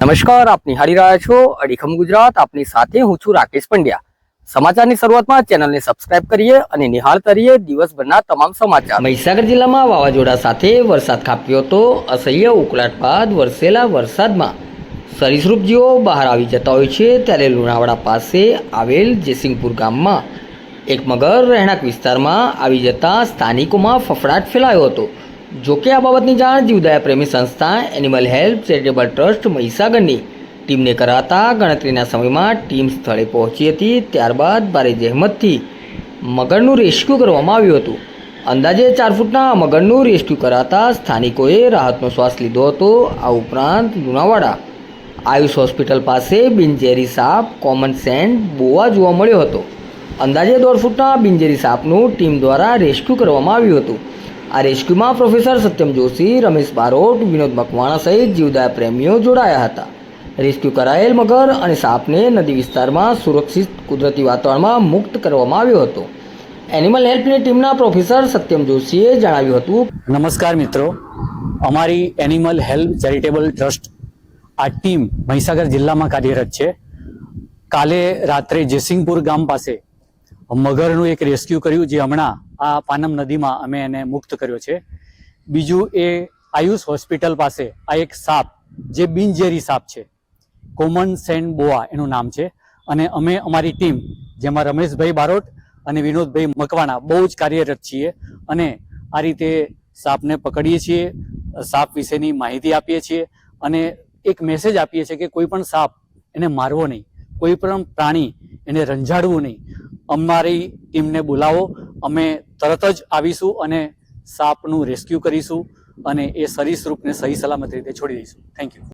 નમસ્કાર આપ નિહાળી રહ્યા છો અડીખમ ગુજરાત. આપની સાથે હું છું રાકેશ પંડ્યા. સમાચારની શરૂઆતમાં ચેનલને સબસ્ક્રાઇબ કરીએ અને નિહાળતા રહીએ દિવસભરના તમામ સમાચાર. મહીસાગર જિલ્લામાં વાવાઝોડા સાથે વરસાદ ખાપ્યો હતો. અસહ્ય ઉકળાટ બાદ વરસેલા વરસાદમાં સરીસૃપ જીવો બહાર આવી જતા હોય છે. ત્યારે લુણાવાડા પાસે આવેલ જેસિંગપુર ગામમાં એક મગર રહેણાંક વિસ્તારમાં આવી જતા સ્થાનિકોમાં ફફડાટ ફેલાયો હતો. જોકે આ બાબતની જાણ જીવદયા પ્રેમી સંસ્થા એનિમલ હેલ્પ ચેરિટેબલ ટ્રસ્ટ મહીસાગરની ટીમને કરાતા ગણતરીના સમયમાં ટીમ સ્થળે પહોંચી હતી, ત્યારબાદ ભારે જહેમતથી મગરનું રેસ્ક્યુ કરવામાં આવ્યું હતું. અંદાજે ચાર ફૂટના મગરનું રેસ્ક્યુ કરાતા સ્થાનિકોએ રાહતનો શ્વાસ લીધો હતો. આ ઉપરાંત લુણાવાડા આયુષ હોસ્પિટલ પાસે બિનઝેરી સાપ કોમન સેન્ડ બોવા જોવા મળ્યો હતો. અંદાજે દોઢ ફૂટના બિનઝેરી સાપનું ટીમ દ્વારા રેસ્ક્યુ કરવામાં આવ્યું હતું. આ રેસ્ક્યુમાં પ્રોફેસર સત્યમ જોશી, રમેશ બારોટ, વિનોદ મકવાણા સહિત જીવદાય પ્રેમીઓ જોડાયા હતા. રેસ્ક્યુ કરાયેલ મગર અને સાપને નદી વિસ્તારમાં સુરક્ષિત કુદરતી વાતાવરણમાં મુક્ત કરવામાં આવ્યો હતો. એનિમલ હેલ્પની ટીમના પ્રોફેસર સત્યમ જોશીએ જણાવ્યું હતું. નમસ્કાર મિત્રો. અમારી એનિમલ હેલ્પ ચેરિટેબલ ટ્રસ્ટ આ ટીમ મહીસાગર જિલ્લામાં કાર્યરત છે. કાલે રાત્રે જેસિંગપુર ગામ પાસે મગરનું એક રેસ્ક્યુ કર્યું જે હમણાં આ પાનમ નદીમાં અમે એને મુક્ત કર્યો છે. બીજું એ આયુષ હોસ્પિટલ પાસે આ એક સાપ, જે બિનઝેરી સાપ છે. કોમન સેન્ડ બોઆ એનું નામ છે. અને અમે, અમારી ટીમ, જેમાં રમેશભાઈ બારોટ અને વિનોદભાઈ મકવાણા, બહુ જ કાર્યરત છીએ અને આ રીતે સાપને પકડીએ છીએ, સાપ વિશેની માહિતી આપીએ છીએ અને એક મેસેજ આપીએ છીએ કે કોઈ પણ સાપ એને મારવો નહીં. કોઈ પણ પ્રાણી એને રંજાડવું નહીં. અમારી ટીમને બોલાવો અમે તરત જ આવીશું અને સાપનું રેસ્ક્યુ કરીશું અને એ સરીસૃપને સહી સલામત રીતે છોડી દઈશું. Thank you